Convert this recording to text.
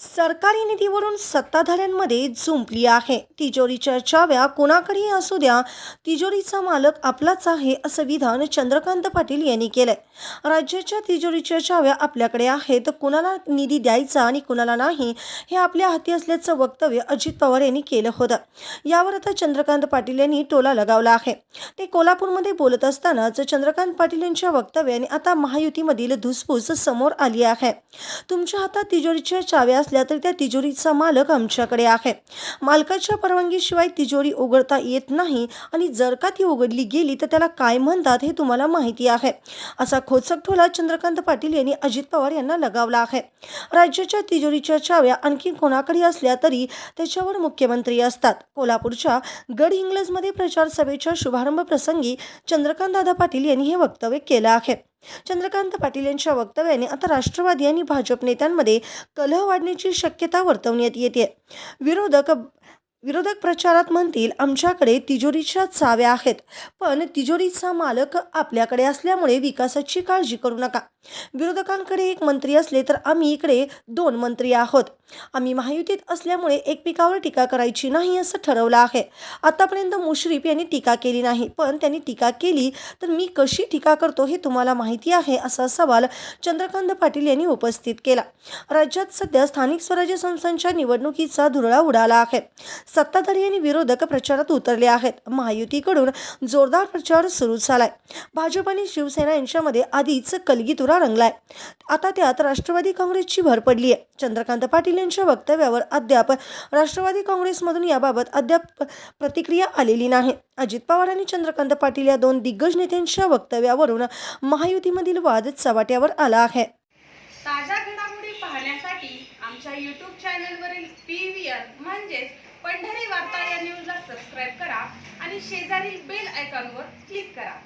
सरकारी निधीवरून सत्ताधाऱ्यांमध्ये झुंपली आहे. तिजोरीच्या चाव्या कोणाकडेही असू द्या तिजोरीचा मालक आपलाच आहे असं विधान चंद्रकांत पाटील यांनी केलंय. राज्याच्या तिजोरीच्या चाव्या आपल्याकडे आहेत कुणाला निधी द्यायचा आणि कुणाला नाही हे आपल्या हाती असल्याचं वक्तव्य अजित पवार यांनी केलं होतं. यावर आता चंद्रकांत पाटील यांनी टोला लगावला आहे. ते कोल्हापूरमध्ये बोलत असतानाच चंद्रकांत पाटील यांच्या वक्तव्याने आता महायुतीमधील धुसफूस समोर आली आहे. तुमच्या हातात तिजोरीच्या चाव्या असल्या तरी त्या तिजोरीचा मालक आमच्याकडे आहे. मालकाच्या परवानगीशिवाय तिजोरी उघडता येत नाही आणि जर का ती उघडली गेली तर त्याला काय म्हणतात हे तुम्हाला माहिती आहे. असा खोचक ठोला चंद्रकांत पाटील यांनी अजित पवार यांना लगावला आहे. राज्याच्या तिजोरीच्या चाव्या आणखी कोणाकडे असल्या तरी त्याच्यावर मुख्यमंत्री असतात. कोल्हापूरच्या गडहिंग्लजमध्ये प्रचार सभेच्या शुभारंभ प्रसंगी चंद्रकांत दादा पाटील यांनी हे वक्तव्य केलं आहे. चंद्रकांत पाटील यांच्या वक्तव्याने आता राष्ट्रवादी आणि भाजप नेत्यांमध्ये कलह वाढण्याची शक्यता वर्तवण्यात येते. विरोधक विरोधक प्रचारात म्हणतील आमच्याकडे तिजोरीच्या चाव्या आहेत पण तिजोरीचा मालक आपल्याकडे असल्यामुळे विकासाची काळजी करू नका. विरोधकांकडे एक मंत्री असले तर आम्ही इकडे दोन मंत्री आहोत. आम्ही महायुतीत असल्यामुळे एकमेकावर टीका करायची नाही असं ठरवलं आहे. आतापर्यंत मुश्रीफ यांनी टीका केली नाही पण त्यांनी टीका केली तर मी कशी टीका करतो हे तुम्हाला माहिती आहे असा सवाल चंद्रकांत पाटील यांनी उपस्थित केला. राज्यात सध्या स्थानिक स्वराज्य संस्थांच्या निवडणुकीचा धुरळा उडाला आहे. सत्ताधारी आणि विरोधक प्रचारात उतरले आहेत. महायुतीकडून जोरदार प्रचार सुरू झालाय. भाजप आणि शिवसेना यांच्यामध्ये आधीच कलगीतुरा धुरा रंगलाय. आता त्यात राष्ट्रवादी काँग्रेसची भर पडली आहे चंद्रकांत पाटील यांच्या वक्तव्यावर अद्याप राष्ट्रवादी काँग्रेसमधून याबाबत अद्याप प्रतिक्रिया आलेली नाही. अजित पवार आणि चंद्रकांत पाटील या दोन दिग्गज नेत्यांच्या वक्तव्यावरून महायुतीमधील वाद चव्हाट्यावर आला आहे. ताज्या घडामोडी पाहण्यासाठी आमच्या यूट्यूब चॅनलवरील पी व्ही आर म्हणजेच पंढरी वार्ता या न्यूजला सबस्क्राईब करा आणि शेजारील बेल आयकॉनवर क्लिक करा.